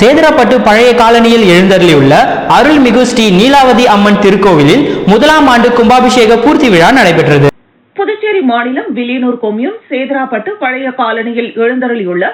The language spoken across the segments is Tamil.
சேதராப்பட்டு பழைய காலனியில் எழுந்தருளியுள்ள அருள்மிகு ஸ்ரீ நீலாவதி அம்மன் திருக்கோவிலில் முதலாம் ஆண்டு கும்பாபிஷேக பூர்த்தி விழா நடைபெற்றது. புதுச்சேரி மாநிலம் வில்லியனூர் கொம்யூன் சேதராப்பட்டு பழைய காலனியில் எழுந்தருளியுள்ள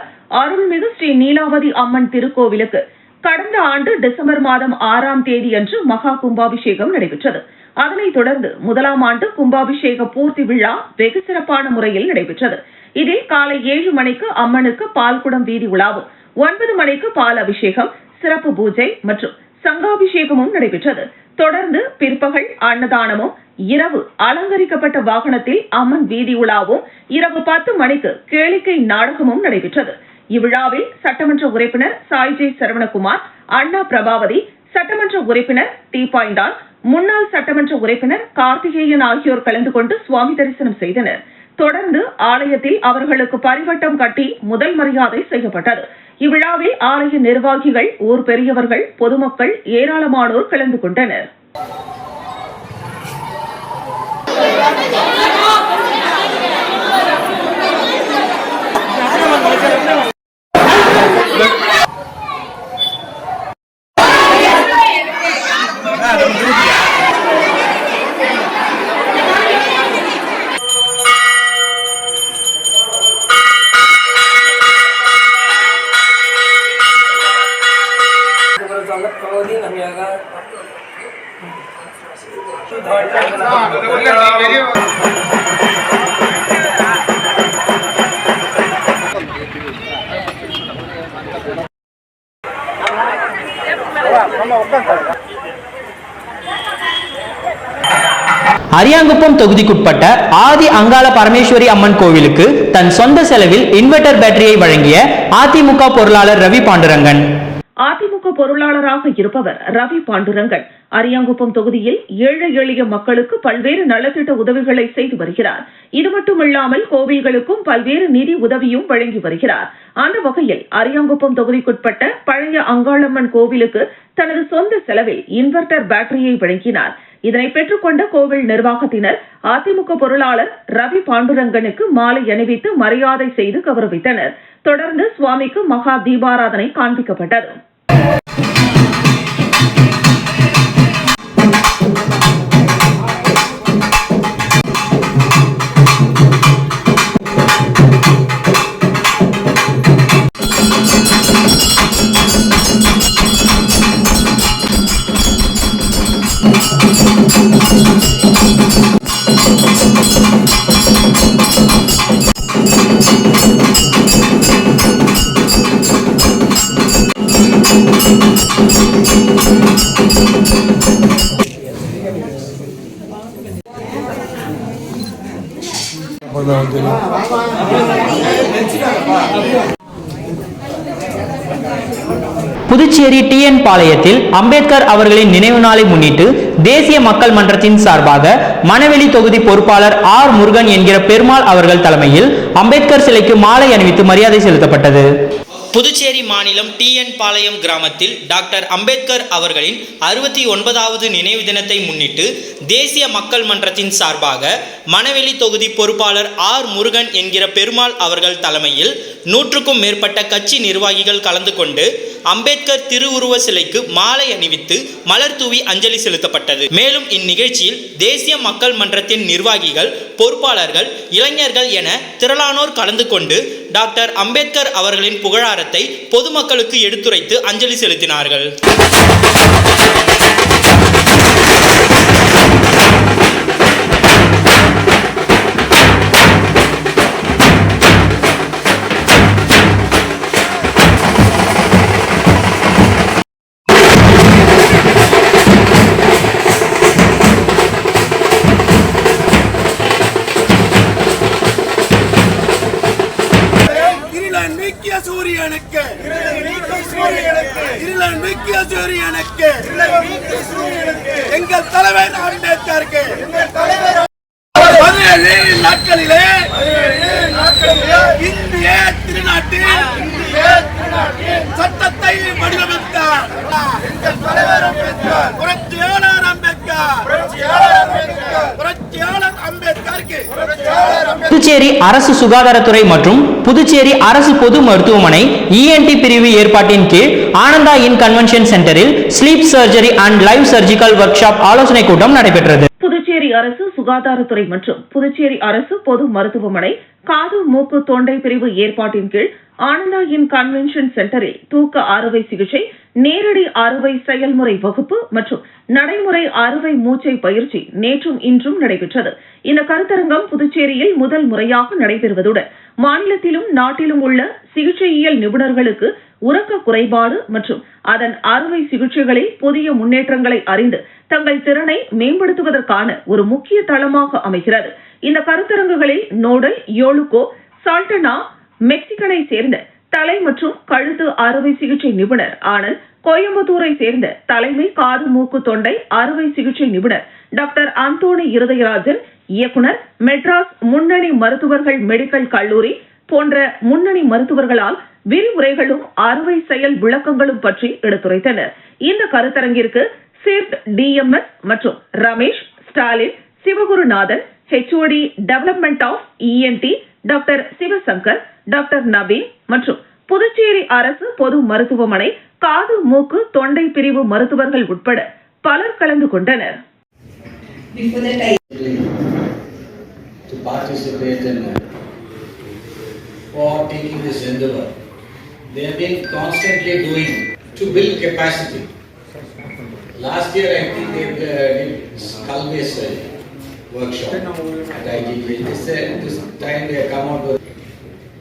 அருள்மிகு ஸ்ரீ நீலாவதி அம்மன் திருக்கோவிலுக்கு கடந்த ஆண்டு டிசம்பர் மாதம் ஆறாம் தேதியன்று மகா கும்பாபிஷேகம் நடைபெற்றது. அதனைத் தொடர்ந்து முதலாம் ஆண்டு கும்பாபிஷேக பூர்த்தி விழா வெகு சிறப்பான முறையில் நடைபெற்றது. இதில் காலை ஏழு மணிக்கு அம்மனுக்கு பால்குடம் வீதி உலாவும் ஒன்பது மணிக்கு பால் அபிஷேகம் சிறப்பு பூஜை மற்றும் சங்காபிஷேகமும் நடைபெற்றது. தொடர்ந்து பிற்பகல் அன்னதானமும் இரவு அலங்கரிக்கப்பட்ட வாகனத்தில் அம்மன் வீதி உலாவும் இரவு பத்து மணிக்கு கேளிக்கை நாடகமும் நடைபெற்றது. இவ்விழாவில் சட்டமன்ற உறுப்பினர் சாய்ஜே சரவணகுமார் அண்ணா பிரபாவதி சட்டமன்ற உறுப்பினர் தீபாய்ந்தான் முன்னாள் சட்டமன்ற உறுப்பினர் கார்த்திகேயன் ஆகியோர் கலந்து கொண்டு சுவாமி தரிசனம் செய்தனர். தொடர்ந்து ஆலயத்தில் அவர்களுக்கு பரிவட்டம் கட்டி முதல் மரியாதை செய்யப்பட்டது. இவ்விழாவில் ஆலய நிர்வாகிகள் ஊர் பெரியவர்கள் பொதுமக்கள் ஏராளமானோர் கலந்து கொண்டனர். அரியாங்குப்பம் தொகுதிக்குட்பட்ட ஆதி அங்காள பரமேஸ்வரி அம்மன் கோவிலுக்கு தன் சொந்த செலவில் இன்வெர்டர் பேட்டரியை வழங்கிய அதிமுக பொருளாளர் ரவி பாண்டுரங்கன். அதிமுக பொருளாளராக இருப்பவர் ரவி பாண்டுரங்கன். அரியாங்குப்பம் தொகுதியில் ஏழை எளிய மக்களுக்கு பல்வேறு நலத்திட்ட உதவிகளை செய்து வருகிறார். இது மட்டுமில்லாமல் கோவில்களுக்கும் பல்வேறு நிதி உதவியும் வழங்கி வருகிறார். அந்த வகையில் அரியாங்குப்பம் தொகுதிக்குட்பட்ட பழைய அங்காளம்மன் கோவிலுக்கு தனது சொந்த செலவில் இன்வெர்டர் பேட்டரியை வழங்கினார். இதனை பெற்றுக்கொண்ட கோவில் நிர்வாகத்தினர் அதிமுக பொருளாளர் ரவி பாண்டுரங்கனுக்கு மாலை அணிவித்து மரியாதை செய்து கௌரவித்தனர். தொடர்ந்து சுவாமிக்கு மகா தீபாராதனை காண்பிக்கப்பட்டது. புதுச்சேரி டிஎன் பாளையத்தில் அம்பேத்கர் அவர்களின் நினைவு நாளை முன்னிட்டு தேசிய மக்கள் மன்றத்தின் சார்பாக மணவெளி தொகுதி பொறுப்பாளர் ஆர் முருகன் என்கிற பெருமாள் அவர்கள் தலைமையில் அம்பேத்கர் சிலைக்கு மாலை அணிவித்து மரியாதை செலுத்தப்பட்டது. புதுச்சேரி மாநிலம் டிஎன் பாளையம் கிராமத்தில் டாக்டர் அம்பேத்கர் அவர்களின் அறுபத்தி ஒன்பதாவது நினைவு தினத்தை முன்னிட்டு தேசிய மக்கள் மன்றத்தின் சார்பாக மணவெளி தொகுதி பொறுப்பாளர் ஆர் முருகன் என்கிற பெருமாள் அவர்கள் தலைமையில் நூற்றுக்கும் மேற்பட்ட கட்சி நிர்வாகிகள் கலந்து கொண்டு அம்பேத்கர் திருவுருவ சிலைக்கு மாலை அணிவித்து மலர் தூவி அஞ்சலி செலுத்தப்பட்டது. மேலும் இந்நிகழ்ச்சியில் தேசிய மக்கள் மன்றத்தின் நிர்வாகிகள் பொறுப்பாளர்கள் இளைஞர்கள் என திரளானோர் கலந்து கொண்டு டாக்டர் அம்பேத்கர் அவர்களின் புகழாரத்தை பொதுமக்களுக்கு எடுத்துரைத்து அஞ்சலி செலுத்தினார்கள். இருளன் சூரியனுக்கு. எங்கள் தலைவர் அம்பேத்கருக்கு பதினேழு நாட்களிலே இந்திய திருநாட்டில் சட்டத்தை வடிவமைத்தார் புரட்சியாளர் அம்பேத்கர் புரட்சியாளர் அம்பேத்கருக்கு புதுச்சேரி அரசு சுகாதாரத்துறை மற்றும் புதுச்சேரி அரசு பொது மருத்துவமனை இஎன்டி பிரிவு ஏற்பாட்டின் கீழ் ஆனந்தா இன் கன்வென்ஷன் சென்டரில் sleep surgery and live surgical workshop ஆலோசனை கூட்டம் நடைபெற்றது. புதுச்சேரி அரசு சுகாதாரத்துறை மற்றும் புதுச்சேரி அரசு பொது மருத்துவமனை காது மூக்கு தொண்டை பிரிவு ஏற்பாட்டின் கீழ் ஆனந்தா இன் கன்வென்ஷன் சென்டரில் தூக்க அறுவை சிகிச்சை நேரடி அறுவை செயல்முறை வகுப்பு மற்றும் நடைமுறை அறுவை மூச்சை பயிற்சி நேற்றும் இன்றும் நடைபெற்றது. இந்த கருத்தரங்கம் புதுச்சேரியில் முதல் முறையாக நடைபெறுவதுடன் மாநிலத்திலும் நாட்டிலும் உள்ள சிகிச்சையியல் நிபுணர்களுக்கு உறக்க குறைபாடு மற்றும் அதன் அறுவை சிகிச்சைகளில் புதிய முன்னேற்றங்களை அறிந்து தங்கள் திறனை மேம்படுத்துவதற்கான ஒரு முக்கிய தளமாக அமைகிறது. இந்த கருத்தரங்குகளில் நோடல் யோலுகோ சால்டனா மெக்சிகனை சேர்ந்த தலை மற்றும் கழுத்து அறுவை சிகிச்சை நிபுணர் ஆனந்த் கோயம்புத்தூரை சேர்ந்த தலைமை காது மூக்கு தொண்டை அறுவை சிகிச்சை நிபுணர் டாக்டர் அந்தோணி இருதயராஜன் இயக்குனர் மெட்ராஸ் முன்னணி மருத்துவர்கள் மெடிக்கல் கல்லூரி போன்ற முன்னணி மருத்துவர்களால் விரிவுரைகளும் அறுவை செயல் விளக்கங்களும் பற்றி எடுத்துரைத்தனர். இந்த கருத்தரங்கிற்கு சிர்ட் டிஎம்எஸ் மற்றும் Ramesh Stalin Sivagurunathan HOD development of ENT doctor Sivasankar doctor Naveen மற்றும் புதுச்சேரி அரசு பொது மருத்துவமனை காது மூக்கு தொண்டை பிரிவு மருத்துவர்கள் உட்பட பலர் கலந்து கொண்டனர் Before that, I to participate in uh, for taking this endeavor. They have been constantly doing to build capacity. Last year, I think they uh, did skull-based uh,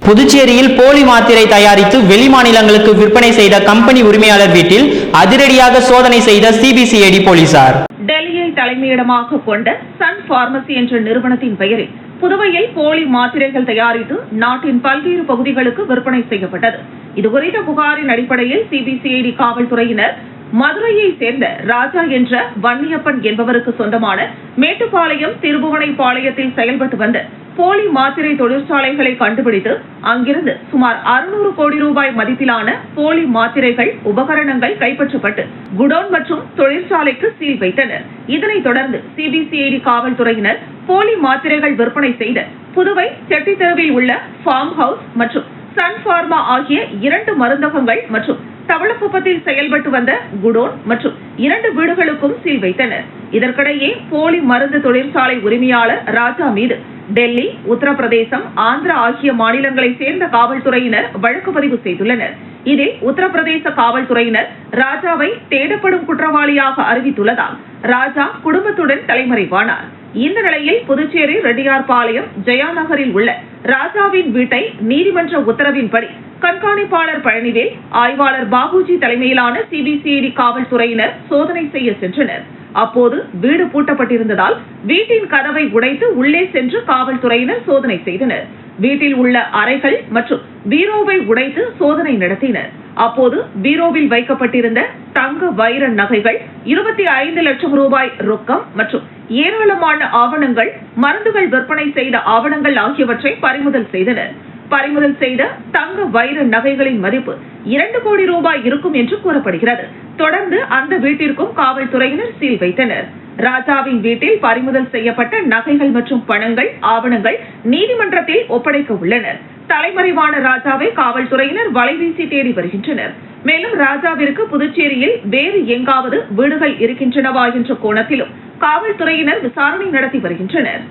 புதுச்சேரியில் போலி மாத்திரை தயாரித்து வெளிமாநிலங்களுக்கு விற்பனை செய்த கம்பெனி உரிமையாளர் வீட்டில் அதிரடியாக சோதனை செய்த சிபிசிஐடி போலீசார். டெல்லியை தலைமையிடமாக கொண்ட சன் பார்மசி என்ற நிறுவனத்தின் பெயரில் புதுவையில் போலி மாத்திரைகள் தயாரித்து நாட்டின் பல்வேறு பகுதிகளுக்கு விற்பனை செய்யப்பட்டது. இதுகுறித்த புகாரின் அடிப்படையில் சிபிசிஐடி காவல்துறையினர் மதுரையை சேர்ந்த ராஜா என்ற வன்னியப்பன் என்பவருக்கு சொந்தமான மேட்டுப்பாளையம் திருபுவனைப்பாளையத்தில் செயல்பட்டு வந்த போலி மாத்திரை தொழிற்சாலைகளை கண்டுபிடித்து அங்கிருந்து சுமார் அறுநூறு கோடி ரூபாய் மதிப்பிலான போலி மாத்திரைகள் உபகரணங்கள் கைப்பற்றப்பட்டு குடோன் மற்றும் தொழிற்சாலைக்கு சீல் வைத்தனர். இதனைத் தொடர்ந்து சிபிசிஐடி காவல்துறையினர் போலி மாத்திரைகள் விற்பனை செய்த புதுவை செட்டித்தெருவில் உள்ள ஃபார்ம் ஹவுஸ் மற்றும் சன் ஃபார்மா ஆகிய இரண்டு மருந்தகங்கள் மற்றும் தவளக்குப்பத்தில் செயல்பட்டு வந்த குடோன் மற்றும் இரண்டு வீடுகளுக்கும் சீல் வைத்தனர். இதற்கிடையே போலி மருந்து தொழிற்சாலை உரிமையாளர் ராஜா மீது டெல்லி உத்தரப்பிரதேசம் ஆந்திரா ஆகிய மாநிலங்களை சேர்ந்த காவல்துறையினர் வழக்கு பதிவு செய்துள்ளனர். இதில் உத்தரப்பிரதேச காவல்துறையினர் ராஜாவை தேடப்படும் குற்றவாளியாக அறிவித்துள்ளதால் ராஜா குடும்பத்துடன் தலைமறைவானார். இந்த நிலையில் புதுச்சேரி ரெட்டியார்பாளையம் ஜெயா நகரில் உள்ள ராஜாவின் வீட்டை நீதிமன்ற உத்தரவின்படி கண்காணிப்பாளர் பழனிவேல் ஆய்வாளர் பாபுஜி தலைமையிலான சிபிசிஐடி காவல்துறையினர் சோதனை செய்ய சென்றனர். அப்போது வீடு பூட்டப்பட்டிருந்ததால் வீட்டின் கதவை உடைத்து உள்ளே சென்று காவல்துறையினர் சோதனை செய்தனர். வீட்டில் உள்ள அறைகள் மற்றும் பீரோவை உடைத்து சோதனை நடத்தினர். அப்போது பீரோவில் வைக்கப்பட்டிருந்த தங்க வைர நகைகள் இருபத்தி ஐந்து லட்சம் ரூபாய் ரொக்கம் மற்றும் ஏராளமான ஆவணங்கள் மருந்துகள் விற்பனை செய்த ஆவணங்கள் ஆகியவற்றை பறிமுதல் செய்தனர் பறிமுதல் செய்த தங்க வைர நகைகளின் மதிப்பு இரண்டு கோடி ரூபாய் இருக்கும் என்று கூறப்படுகிறது. தொடர்ந்து அந்த வீட்டிற்கும் காவல்துறையினர் சீல் வைத்தனர். ராஜாவின் வீட்டில் பறிமுதல் செய்யப்பட்ட நகைகள் மற்றும் பணங்கள் ஆவணங்கள் நீதிமன்றத்தில் ஒப்படைக்க உள்ளனர். தலைமறைவான ராஜாவை காவல்துறையினர் வலைவீசி தேடி வருகின்றனர். மேலும் ராஜாவிற்கு புதுச்சேரியில் வேறு எங்காவது வீடுகள் இருக்கின்றனவா என்ற கோணத்திலும் காவல்துறையினர் விசாரணை நடத்தி வருகின்றனர்.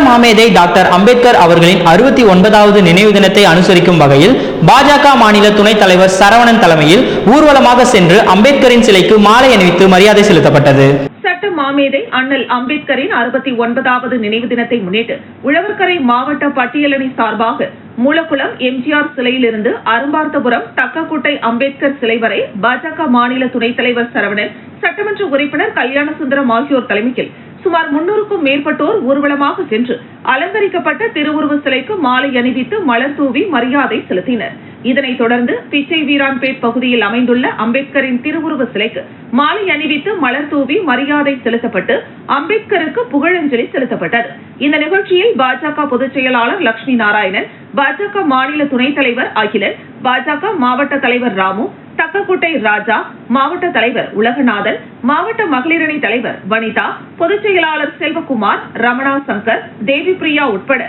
மாமேதை டாக்டர் அம்பேத்கர் அவர்களின் அறுபத்தி ஒன்பதாவது நினைவு தினத்தை அனுசரிக்கும் வகையில் பாஜக மாநில துணைத் தலைவர் சரவணன் தலைமையில் ஊர்வலமாக சென்று அம்பேத்கரின் சிலைக்கு மாலை அணிவித்து மரியாதை செலுத்தப்பட்டது. சட்ட மாமேதை அண்ணல் அம்பேத்கரின் அறுபத்தி ஒன்பதாவது நினைவு தினத்தை முன்னிட்டு உழவர்கரை மாவட்ட பட்டியலணி சார்பாக மூலக்குளம் எம்ஜிஆர் சிலையிலிருந்து அரும்பார்த்தபுரம் தக்கக்குட்டை அம்பேத்கர் சிலை வரை பாஜக மாநில துணைத் தலைவர் சரவணன் சட்டமன்ற உறுப்பினர் கல்யாண சுந்தரம் ஆகியோர் தலைமையில் சுமார் முன்னூறுக்கும் மேற்பட்டோர் ஊர்வலமாக சென்று அலங்கரிக்கப்பட்ட திருவுருவ சிலைக்கு மாலை அணிவித்து மலர் தூவி மரியாதை செலுத்தினர். இதனைத் தொடர்ந்து பிச்சை வீரான்பேட் பகுதியில் அமைந்துள்ள அம்பேத்கரின் திருவுருவ சிலைக்கு மாலை அணிவித்து மலர் தூவி மரியாதை செலுத்தப்பட்டு அம்பேத்கருக்கு புகழஞ்சலி செலுத்தப்பட்டது. இந்த நிகழ்ச்சியில் பாஜக பொதுச் செயலாளர் லட்சுமி நாராயணன் பாஜக மாநில துணைத் தலைவர் அகிலன் பாஜக மாவட்ட தலைவர் ராமு தக்கக்குட்டை ராஜா மாவட்ட தலைவர் உலகநாதன் மாவட்ட மகளிரணி தலைவர் வனிதா பொதுச் செயலாளர் செல்வகுமார் ரமணா சங்கர் தேவிப்பிரியா உட்பட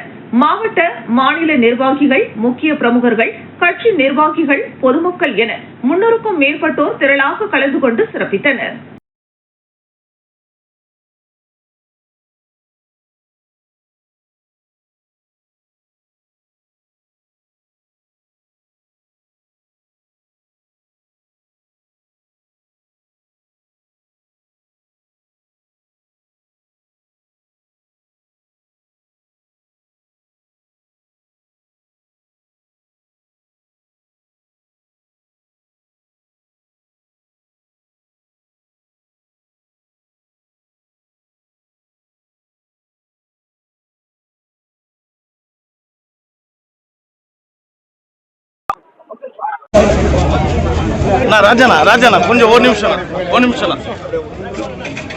மாவட்ட மாநில நிர்வாகிகள் முக்கிய பிரமுகர்கள் கட்சி நிர்வாகிகள் பொதுமக்கள் என முன்னூறுக்கும் மேற்பட்டோர் திரளாக கலந்து கொண்டு சிறப்பித்தனர். அண்ணா ராஜாண்ணா ராஜாண்ணா கொஞ்சம் ஒரு நிமிஷம் ஒரு நிமிஷம்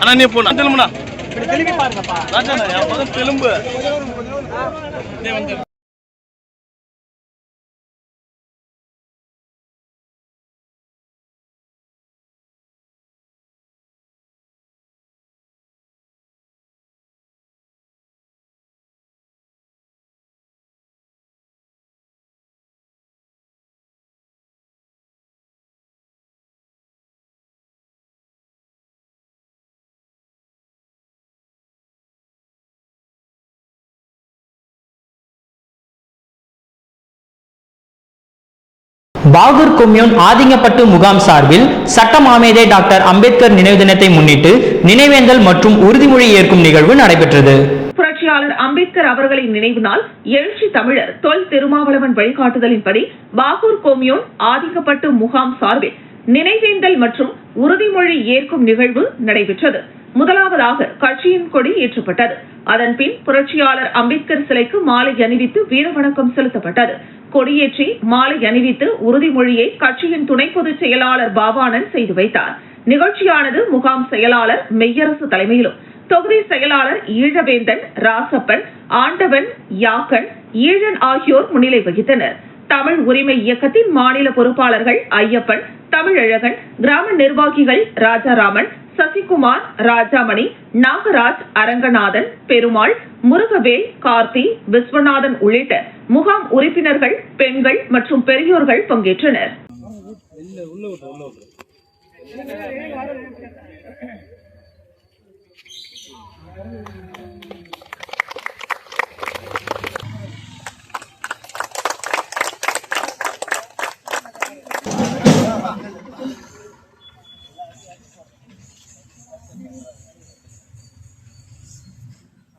அண்ணா. நீ போன தெலும்புண்ணா ராஜாண்ணா என் மகன் தெலும்பு. பாகூர் கொம்யூன் ஆதிங்கப்பட்டு முகாம் சார்பில் சட்ட மாமேதை டாக்டர் அம்பேத்கர் நினைவு தினத்தை முன்னிட்டு நினைவேந்தல் மற்றும் உறுதிமொழி ஏற்கும் நிகழ்வு நடைபெற்றது. புரட்சியாளர் அம்பேத்கர் அவர்களின் நினைவு நாள் எழுச்சி தமிழர் தொல் திருமாவளவன் வழிகாட்டுதலின்படி பாகூர் கொம்யூன் ஆதிக்கப்பட்டு முகாம் சார்பில் நினைவேந்தல் மற்றும் உறுதிமொழி ஏற்கும் நிகழ்வு நடைபெற்றது. முதலாவதாக கட்சியின் கொடி ஏற்றப்பட்டது. அதன்பின் புரட்சியாளர் அம்பேத்கர் சிலைக்கு மாலை அணிவித்து வீரவணக்கம் செலுத்தப்பட்டது. கொடியேற்றி மாலை அணிவித்து உறுதிமொழியை கட்சியின் துணை பொதுச் செயலாளர் பாபானன் செய்து வைத்தார். நிகழ்ச்சியானது முகாம் செயலாளர் மெய்யரசு தலைமையிலும் தொகுதி செயலாளர் ஈழவேந்தன் ராசப்பன் ஆண்டவன் யாக்கன் ஈழன் ஆகியோர் முன்னிலை வகித்தனர். தமிழ் உரிமை இயக்கத்தின் மாநில பொறுப்பாளர்கள் ஐயப்பன் தமிழழகன் கிராம நிர்வாகிகள் ராஜாராமன் சசிகுமார் ராஜாமணி நாகராஜ் அரங்கநாதன் பெருமாள் முருகவேல் கார்த்தி விஸ்வநாதன் உள்ளிட்ட முகாம் உறுப்பினர்கள் பெண்கள் மற்றும் பெரியோர்கள் பங்கேற்றனர்.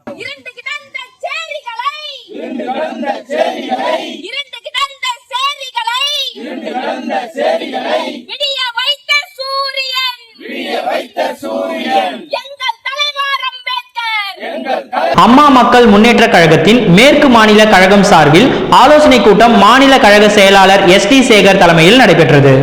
இரண்டு கிடந்த சேரிகளை இரண்டு கிடந்த சேரிகளை இரண்டு கிடந்த சேரிகளை இரண்டு கிடந்த சேரிகளை விடிய வைத்த சூரியன் விடிய வைத்த சூரியன் எங்கள் தலைவர் அம்பேத்கர் எங்கள் அம்மா மக்கள் முன்னேற்ற கழகத்தின் மேற்கு மாநில கழகம் சார்பில் ஆலோசனை கூட்டம் மாநில கழக செயலாளர் எஸ் டி சேகர் தலைமையில் நடைபெற்றது.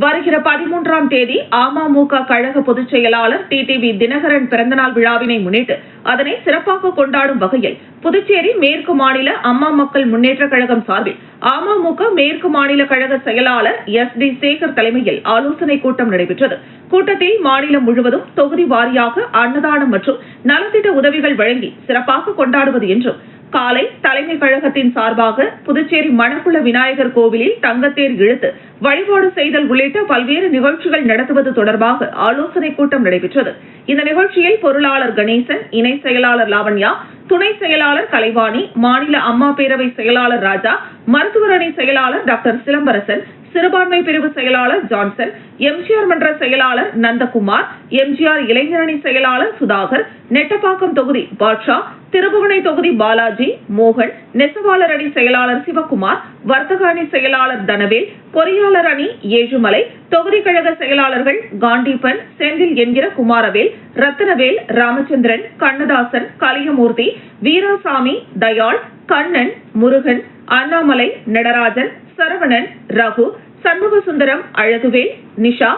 வருகிற பதிமூன்றாம் தேதி அமமுக கழக பொதுச் செயலாளர் டிடிவி தினகரன் பிறந்தநாள் விழாவினை முன்னிட்டு அதனை சிறப்பாக கொண்டாடும் வகையில் புதுச்சேரி மேற்கு மாநில அம்மா மக்கள் முன்னேற்ற கழகம் சார்பில் அமமுக மேற்கு மாநில கழக செயலாளர் எஸ் டி சேகர் தலைமையில் ஆலோசனை கூட்டம் நடைபெற்றது. கூட்டத்தில் மாநிலம் முழுவதும் தொகுதி வாரியாக அன்னதானம் மற்றும் நலத்திட்ட உதவிகள் வழங்கி சிறப்பாக கொண்டாடுவது என்றும் காலை தலைமை கழகத்தின் சார்பாக புதுச்சேரி மணக்குள விநாயகர் கோவிலில் தங்கத்தேர் இழுத்து வழிபாடு செய்தல் உள்ளிட்ட பல்வேறு நிகழ்ச்சிகள் நடத்துவது தொடர்பாக ஆலோசனைக் கூட்டம் நடைபெற்றது. இந்த நிகழ்ச்சியில் பொருளாளர் கணேசன் இணை செயலாளர் லாவண்யா துணை செயலாளர் கலைவாணி மாநில அம்மா பேரவை செயலாளர் ராஜா மருத்துவரணி செயலாளர் டாக்டர் சிலம்பரசன் சிறுபான்மை பிரிவு செயலாளர் ஜான்சன் எம்ஜிஆர் மன்ற செயலாளர் நந்தகுமார் எம்ஜிஆர் இளைஞரணி செயலாளர் சுதாகர் நெட்டப்பாக்கம் தொகுதி பாட்ஷா திருபுவனை தொகுதி பாலாஜி மோகன் நெசவாளர் அணி செயலாளர் சிவகுமார் வர்த்தக அணி செயலாளர் தனவேல் பொறியாளர் அணி ஏழுமலை தொகுதி கழக செயலாளர்கள் காண்டீபன் செந்தில் என்கிற குமாரவேல் ரத்தனவேல் ராமச்சந்திரன் கண்ணதாசன் கலியமூர்த்தி வீராசாமி தயாள் கண்ணன் முருகன் அண்ணாமலை நடராஜன் சரவணன் ரகு சண்முகசுந்தரம் அழகுவேல் நிஷா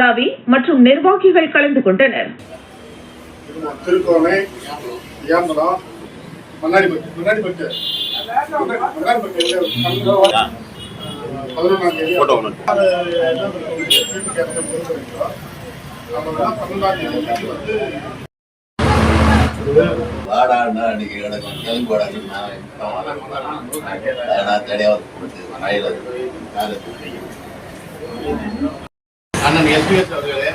ரவி மற்றும் நிர்வாகிகள் கலந்து கொண்டனர். திருக்கோணை ஏம்பலம் பதினொன்றாம் தேதி. அன்னைக்கு கிடக்கும் தெலுங்கு நான் கொடுத்து மழையில் அண்ணன் எஸ்பிஎஸ் அவர்களே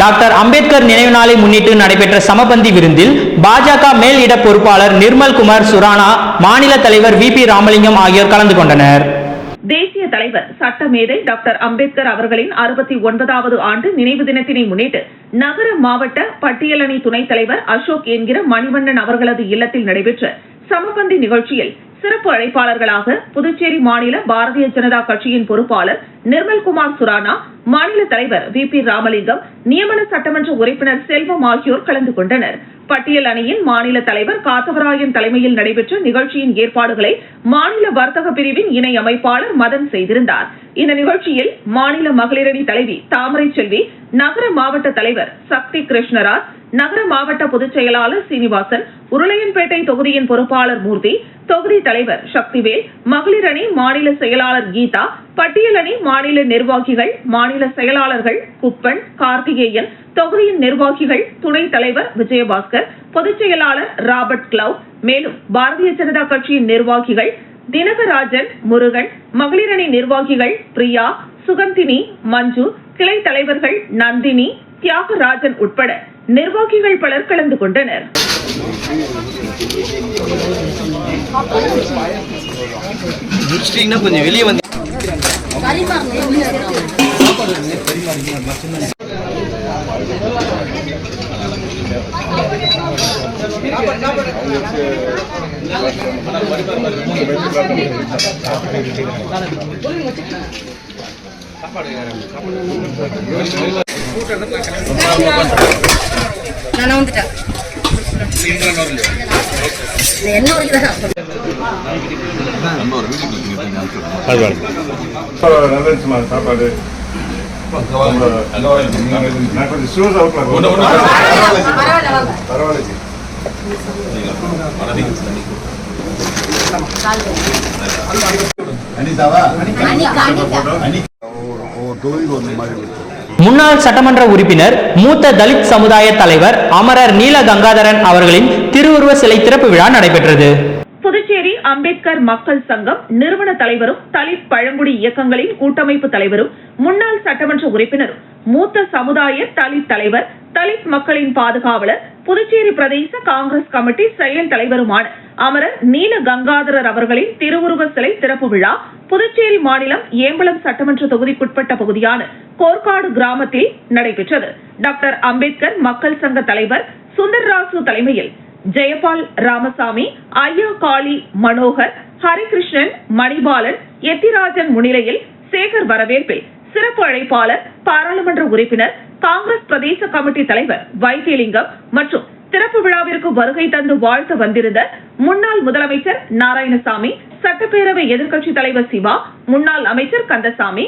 டாக்டர் அம்பேத்கர் நினைவு நாளை முன்னிட்டு நடைபெற்ற சமபந்தி விருந்தில் பாஜக மேல் இட பொறுப்பாளர் நிர்மல் குமார் சுரானா மாநில தலைவர் வி பி ராமலிங்கம் ஆகியோர் கலந்து கொண்டனர். தேசிய தலைவர் சட்டமேதை டாக்டர் அம்பேத்கர் அவர்களின் அறுபத்தி ஒன்பதாவது ஆண்டு நினைவு தினத்தினை முன்னிட்டு நகர மாவட்ட பட்டியலணி துணைத் தலைவர் அசோக் என்கிற மணிவண்ணன் அவர்களது இல்லத்தில் நடைபெற்ற சமபந்தி நிகழ்ச்சியில் சிறப்பு அழைப்பாளர்களாக புதுச்சேரி மாநில பாரதிய ஜனதா கட்சியின் பொறுப்பாளர் நிர்மல்குமார் சுரானா மாநில தலைவர் வி பி ராமலிங்கம் நியமன சட்டமன்ற உறுப்பினர் செல்வம் ஆகியோர் கலந்து கொண்டனர். பட்டியல் அணியின் மாநில தலைவர் காத்தவராயன் தலைமையில் நடைபெற்ற நிகழ்ச்சியின் ஏற்பாடுகளை மாநில வர்த்தக பிரிவின் இணை அமைப்பாளர் மதன் செய்திருந்தார். இந்த நிகழ்ச்சியில் மாநில மகளிரணி தலைவி தாமரை செல்வி நகர மாவட்ட தலைவர் சக்தி கிருஷ்ணராஜ் நகர மாவட்ட பொதுச் செயலாளர் சீனிவாசன் உருளையன்பேட்டை தொகுதியின் பொறுப்பாளர் மூர்த்தி தொகுதி தலைவர் சக்திவேல் மகளிர் அணி மாநில செயலாளர் கீதா பட்டியல் அணி மாநில நிர்வாகிகள் மாநில செயலாளர்கள் குப்பன் கார்த்திகேயன் தொகுதியின் நிர்வாகிகள் துணைத் தலைவர் விஜயபாஸ்கர் பொதுச் செயலாளர் ராபர்ட் கிளவ் மேலும் பாரதிய ஜனதா கட்சியின் நிர்வாகிகள் தினகராஜன் முருகன் மகளிரணி நிர்வாகிகள் பிரியா சுகந்தினி மஞ்சு கிளை தலைவர்கள் நந்தினி தியாகராஜன் உட்பட நிர்வாகிகள் பலர் கலந்து கொண்டனர். கொஞ்சம் வெளியே வந்து நான் வந்துட்டேன். என்ன இருந்துச்சுமா சாப்பாடு நான் கொஞ்சம் ஸ்லோஸ் அவுட்லாம் பரவாயில்ல முன்னாள் சட்டமன்ற உறுப்பினர் மூத்த தலித் சமுதாய தலைவர் அமரர் நீல கங்காதரன் அவர்களின் திருவுருவ சிலை திறப்பு விழா நடைபெற்றது. அம்பேத்கர் மக்கள் சங்கம் நிறுவன தலைவரும் தலித் பழங்குடி இயக்கங்களின் கூட்டமைப்பு தலைவரும் முன்னாள் சட்டமன்ற உறுப்பினரும் மூத்த சமுதாய தலித் தலைவர் தலித் மக்களின் பாதுகாவலர் புதுச்சேரி பிரதேச காங்கிரஸ் கமிட்டி செயல் தலைவருமான அமரர் நீல கங்காதரர் அவர்களின் திருவுருவ சிலை திறப்பு விழா புதுச்சேரி மாநிலம் ஏம்பலம் சட்டமன்ற தொகுதிக்குட்பட்ட பகுதியான கோர்க்காடு கிராமத்தில் நடைபெற்றது. டாக்டர் அம்பேத்கர் மக்கள் சங்க தலைவர் சுந்தர்ராசு தலைமையில் ஜெயபால் ராமசாமி ஐயா காளி மனோகர் ஹரிகிருஷ்ணன் மணிபாலன் எத்திராஜன் முன்னிலையில் சேகர் வரவேற்பில் சிறப்பு அழைப்பாளர் பாராளுமன்ற உறுப்பினர் காங்கிரஸ் பிரதேச கமிட்டி தலைவர் வைத்தியலிங்கம் மற்றும் திறப்பு விழாவிற்கு வருகை தந்து வாழ்த்து வந்திருந்த முன்னாள் முதலமைச்சர் நாராயணசாமி சட்டப்பேரவை எதிர்க்கட்சித் தலைவர் சிவா முன்னாள் அமைச்சர் கந்தசாமி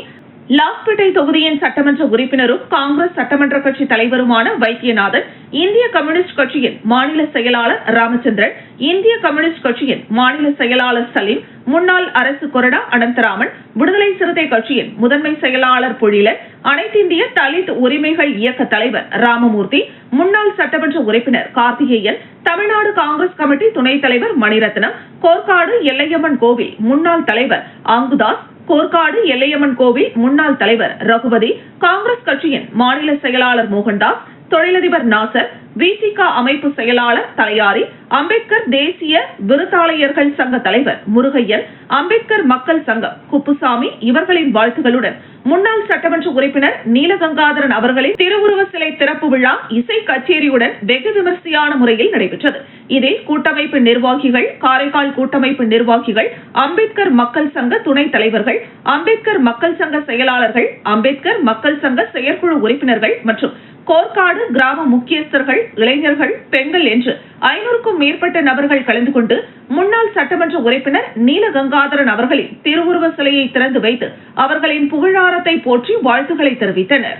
லாஸ்பேட்டை தொகுதியின் சட்டமன்ற உறுப்பினரும் காங்கிரஸ் சட்டமன்ற கட்சி தலைவருமான வைத்தியநாதன் இந்திய கம்யூனிஸ்ட் கட்சியின் மாநில செயலாளர் ராமச்சந்திரன் இந்திய கம்யூனிஸ்ட் கட்சியின் மாநில செயலாளர் சலீம் முன்னாள் அரசு கொறடா அனந்தராமன் விடுதலை சிறுத்தை கட்சியின் முதன்மை செயலாளர் பொழிலன் அனைத்திந்திய தலித் உரிமைகள் இயக்க தலைவர் ராமமூர்த்தி முன்னாள் சட்டமன்ற உறுப்பினர் கார்த்திகேயன் தமிழ்நாடு காங்கிரஸ் கமிட்டி துணைத் தலைவர் மணிரத்னம் கோர்க்காடு எல்லையம்மன் கோவில் முன்னாள் தலைவர் அங்குதாஸ் கோர்க்காடு எல்லையம்மன் கோவில் முன்னாள் தலைவர் ரகுபதி காங்கிரஸ் கட்சியின் மாநில செயலாளர் மோகன்தாஸ் தொழிலதிபர் நாசர் விசிக அமைப்பு செயலாளர் தலையாரி அம்பேத்கர் தேசிய விருத்தாளையர்கள் சங்க தலைவர் முருகையன் அம்பேத்கர் மக்கள் சங்கம் குப்புசாமி இவர்களின் வாழ்த்துகளுடன் முன்னாள் சட்டமன்ற உறுப்பினர் நீலகங்காதரன் அவர்களின் திருவுருவ சிலை திறப்பு விழா இசை கச்சேரியுடன் வெகு விமர்சையான முறையில் நடைபெற்றது. இதில் கூட்டமைப்பு நிர்வாகிகள் காரைக்கால் கூட்டமைப்பு நிர்வாகிகள் அம்பேத்கர் மக்கள் சங்க துணைத் தலைவர்கள் அம்பேத்கர் மக்கள் சங்க செயலாளர்கள் அம்பேத்கர் மக்கள் சங்க செயற்குழு உறுப்பினர்கள் மற்றும் கோர்க்காடு கிராம முக்கியஸ்தர்கள் இளைஞர்கள் பெண்கள் என்று ஐநூறுக்கும் மேற்பட்ட நபர்கள் கலந்து கொண்டு முன்னாள் சட்டமன்ற உறுப்பினர் நீலகங்காதரன் அவர்களின் திருவுருவ சிலையை திறந்து வைத்து அவர்களின் புகழாரத்தை போற்றி வாழ்த்துக்களை தெரிவித்தனர்.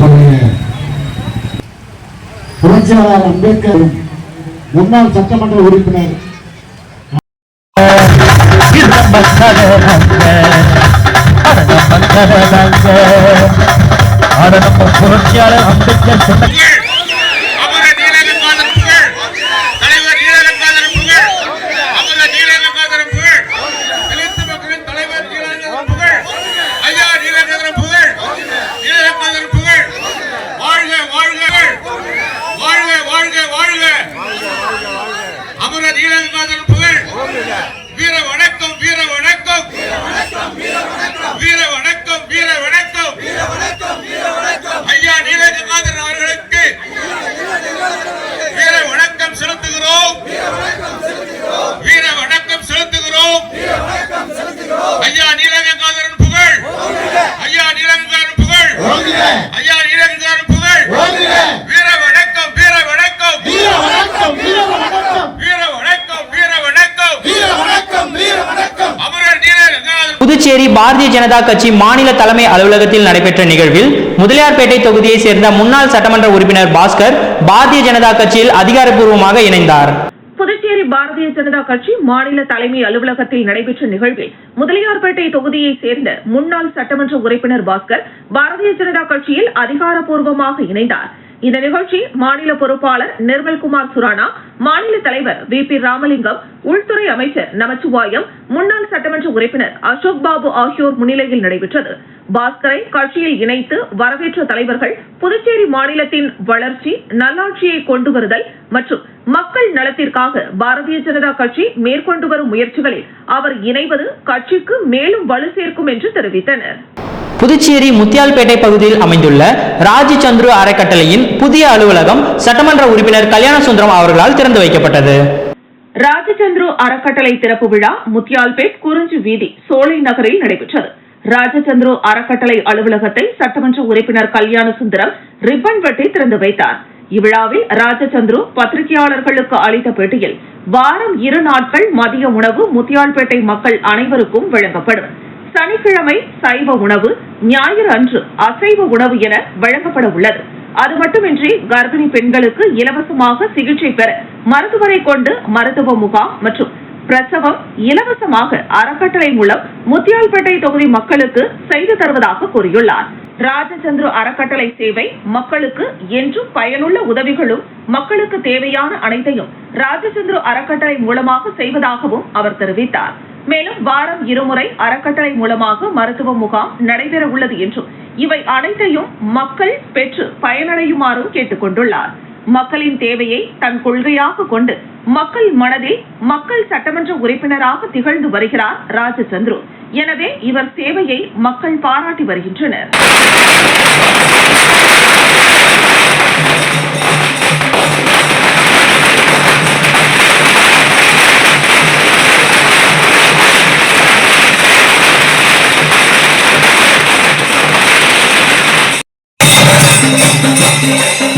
நம்முடைய புரட்சியாளர் அம்பேத்கர் முன்னாள் சட்டமன்ற உறுப்பினர் புரட்சியாளர் அம்பேத்கர் சொன்ன பாரதிய ஜனதா கட்சி மாநில தலைமை அலுவலகத்தில் நடைபெற்ற நிகழ்வில் முதலியார்பேட்டை தொகுதியை சேர்ந்த முன்னாள் சட்டமன்ற உறுப்பினர் பாஸ்கர் பாரதிய ஜனதா கட்சியில் அதிகாரப்பூர்வமாக இணைந்தார். புதுச்சேரி பாரதிய ஜனதா கட்சி மாநில தலைமை அலுவலகத்தில் நடைபெற்ற நிகழ்வில் முதலியார்பேட்டை தொகுதியை சேர்ந்த முன்னாள் சட்டமன்ற உறுப்பினர் பாஸ்கர் பாரதிய ஜனதா கட்சியில் அதிகாரப்பூர்வமாக இணைந்தார். இந்த நிகழ்ச்சி மாநில பொறுப்பாளர் நிர்மல்குமார் சுரானா மாநில தலைவர் வி பி ராமலிங்கம் உள்துறை அமைச்சர் நமச்சிவாயம் முன்னாள் சட்டமன்ற உறுப்பினர் அசோக் பாபு ஆகியோர் முன்னிலையில் நடைபெற்றது. பாஸ்கரை கட்சியில் இணைத்து வரவேற்ற தலைவர்கள் புதுச்சேரி மாநிலத்தின் வளர்ச்சி நல்லாட்சியை கொண்டு வருதல் மற்றும் மக்கள் நலத்திற்காக பாரதிய ஜனதா கட்சி மேற்கொண்டு வரும் முயற்சிகளில் அவர் இணைவது கட்சிக்கு மேலும் வலு சேர்க்கும் என்று தெரிவித்தனர். புதுச்சேரி முத்தியால்பேட்டை பகுதியில் அமைந்துள்ள ராஜி சந்துரு அறக்கட்டளையின் புதிய அலுவலகம் சட்டமன்ற உறுப்பினர் கல்யாண சுந்தரம் அவர்களால் திறந்து வைக்கப்பட்டது. ராஜச்சந்திரு அறக்கட்டளை திறப்பு விழா முத்தியால்பேட் குறிஞ்சி வீதி சோலை நகரில் நடைபெற்றது. ராஜச்சந்திரு அறக்கட்டளை அலுவலகத்தை சட்டமன்ற உறுப்பினர் கல்யாண சுந்தரம் ரிப்பன் வெட்டி திறந்து வைத்தார். இவ்விழாவில் ராஜச்சந்திரு பத்திரிகையாளர்களுக்கு அளித்த பேட்டியில் வாரம் இரு நாட்கள் மதிய உணவு முத்தியால்பேட்டை மக்கள் அனைவருக்கும் வழங்கப்படும். சனிக்கிழமை சைவ உணவு ஞாயிறு அன்று அசைவ உணவு என வழங்கப்பட உள்ளது. அது மட்டுமின்றி கர்ப்பிணி பெண்களுக்கு இலவசமாக சிகிச்சை பெற மருத்துவரை கொண்டு மருத்துவ முகாம் மற்றும் பிரசவம் இலவசமாக அறக்கட்டளை மூலம் முத்தியால்பேட்டை தொகுதி மக்களுக்கு செய்து தருவதாக கூறியுள்ளார். ராஜச்சந்திர அறக்கட்டளை சேவை மக்களுக்கு என்றும் பயனுள்ள உதவிகளும் மக்களுக்கு தேவையான அனைத்தையும் ராஜச்சந்திர அறக்கட்டளை மூலமாக செய்வதாகவும் அவர் தெரிவித்தார். மேலும் வாரம் இருமுறை அறக்கட்டளை மூலமாக மருத்துவ முகாம் நடைபெற உள்ளது என்றும் இவை அனைத்தையும் மக்கள் பெற்று பயனடையுமாறும் கேட்டுக்கொண்டுள்ளார் மக்களின் தேவையை தன் கொள்கையாக கொண்டு மக்கள் மனதில் மக்கள் சட்டமன்ற உறுப்பினராக திகழ்ந்து வருகிறார் ராஜசந்துரு எனவே இவர் சேவையை மக்கள் பாராட்டி வருகின்றனர். Yeah.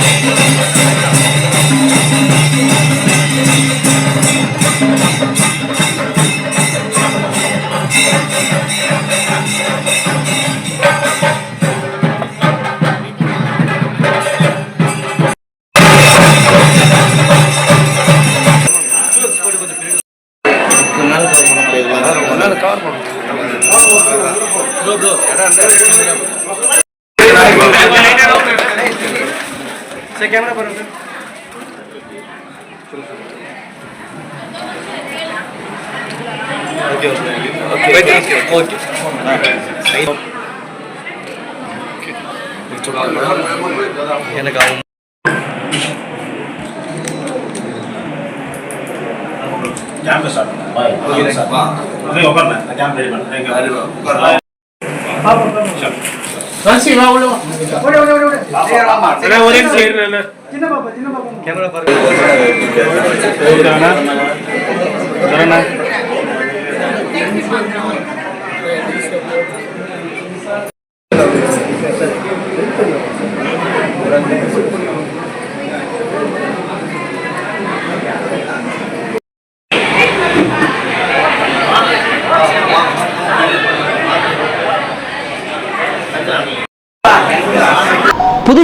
தம்பி வா உள்ள ஓடு ஓடு ஓடு பாப்பா கேமரா பாருங்க.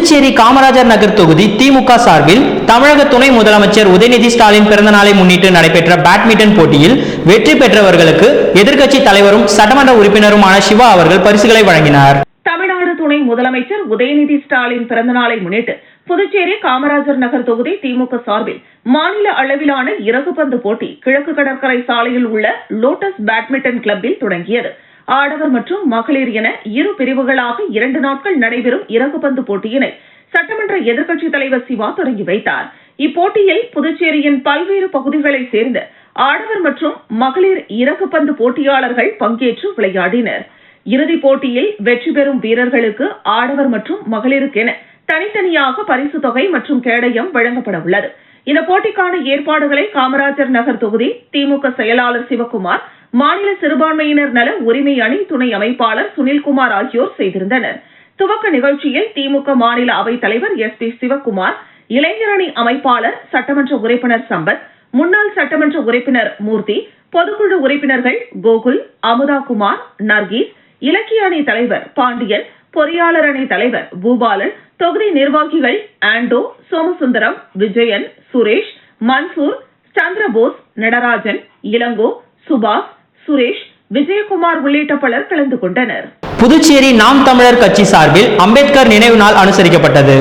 புதுச்சேரி காமராஜர் நகர் தொகுதி திமுக சார்பில் தமிழக துணை முதலமைச்சர் உதயநிதி ஸ்டாலின் பிறந்த நாளை முன்னிட்டு நடைபெற்ற பேட்மிண்டன் போட்டியில் வெற்றி பெற்றவர்களுக்கு எதிர்க்கட்சி தலைவரும் சட்டமன்ற உறுப்பினருமான சிவா அவர்கள் பரிசுகளை வழங்கினார். தமிழ்நாடு துணை முதலமைச்சர் உதயநிதி ஸ்டாலின் பிறந்த நாளை முன்னிட்டு புதுச்சேரி காமராஜர் நகர் தொகுதி திமுக சார்பில் மாநில அளவிலான இறகுப்பந்து போட்டி கிழக்கு கடற்கரை சாலையில் உள்ள லோட்டஸ் பேட்மிண்டன் கிளப்பில் தொடங்கியது. ஆடவர் மற்றும் மகளிர் என இரு பிரிவுகளாக இரண்டு நாட்கள் நடைபெறும் இறகுப்பந்து போட்டியினை சட்டமன்ற எதிர்க்கட்சித் தலைவர் சிவா தொடங்கி வைத்தார். இப்போட்டியில் புதுச்சேரியின் பல்வேறு பகுதிகளைச் சேர்ந்த ஆடவர் மற்றும் மகளிர் இறகுப்பந்து போட்டியாளர்கள் பங்கேற்று விளையாடினர். இறுதிப் போட்டியில் வெற்றி பெறும் வீரர்களுக்கு ஆடவர் மற்றும் மகளிருக்கென தனித்தனியாக பரிசு தொகை மற்றும் கேடயம் வழங்கப்பட உள்ளது. இந்த போட்டிக்கான ஏற்பாடுகளை காமராஜர் நகர் தொகுதி திமுக செயலாளர் சிவக்குமார் மாநில சிறுபான்மையினர் நல உரிமை அணி துணை அமைப்பாளர் சுனில்குமார் ஆகியோர் செய்திருந்தனர். துவக்க நிகழ்ச்சியில் திமுக மாநில அவைத் தலைவர் எஸ் பி சிவக்குமார் இளைஞரணி அமைப்பாளர் சட்டமன்ற உறுப்பினர் சம்பத் முன்னாள் சட்டமன்ற உறுப்பினர் மூர்த்தி பொதுக்குழு உறுப்பினர்கள் கோகுல் அமுதா குமார் நர்கீஸ் இலக்கிய அணி தலைவர் பாண்டியன் பொறியாளர் அணி தலைவர் பூபாலன் தொகுதி நிர்வாகிகள் ஆண்டோ சோமசுந்தரம் விஜயன் சுரேஷ் மன்சூர் சந்திரபோஸ் நடராஜன் இளங்கோ சுபாஷ் சுரேஷ் விஜயகுமார் உள்ளிட்ட பலர் கலந்து கொண்டனர். புதுச்சேரி நாம் தமிழர் கட்சி சார்பில் அம்பேத்கர் நினைவு நாள் அனுசரிக்கப்பட்டது.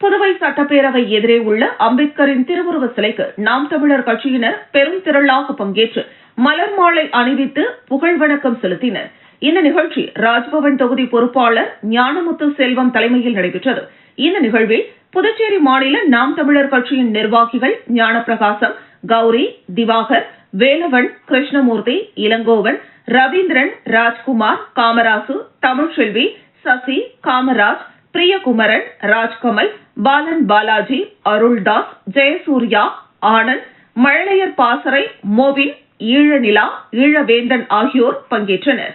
புதுவை சட்டப்பேரவை எதிரே உள்ள அம்பேத்கரின் திருவுருவ சிலைக்கு நாம் தமிழர் கட்சியினர் பெரும் திரளாக பங்கேற்று மலர் மாலை அணிவித்து புகழ் வணக்கம் செலுத்தினர். இந்த நிகழ்ச்சி ராஜ்பவன் தொகுதி பொறுப்பாளர் ஞானமுத்து செல்வம் தலைமையில் நடைபெற்றது. இந்த நிகழ்வில் புதுச்சேரி மாநில நாம் தமிழர் கட்சியின் நிர்வாகிகள் ஞானப்பிரகாசம் கௌரி திவாகர் வேலவன் கிருஷ்ணமூர்த்தி இளங்கோவன் ரவீந்திரன் ராஜ்குமார் காமராசு தமிழ்செல்வி சசி காமராஜ் பிரியகுமரன் ராஜ்கமல் பாலன் பாலாஜி அருள்தாஸ் ஜெயசூர்யா ஆனந்த் மழலையர் பாசறை மோவின் ஈழநிலா ஈழவேந்தன் ஆகியோர் பங்கேற்றனர்.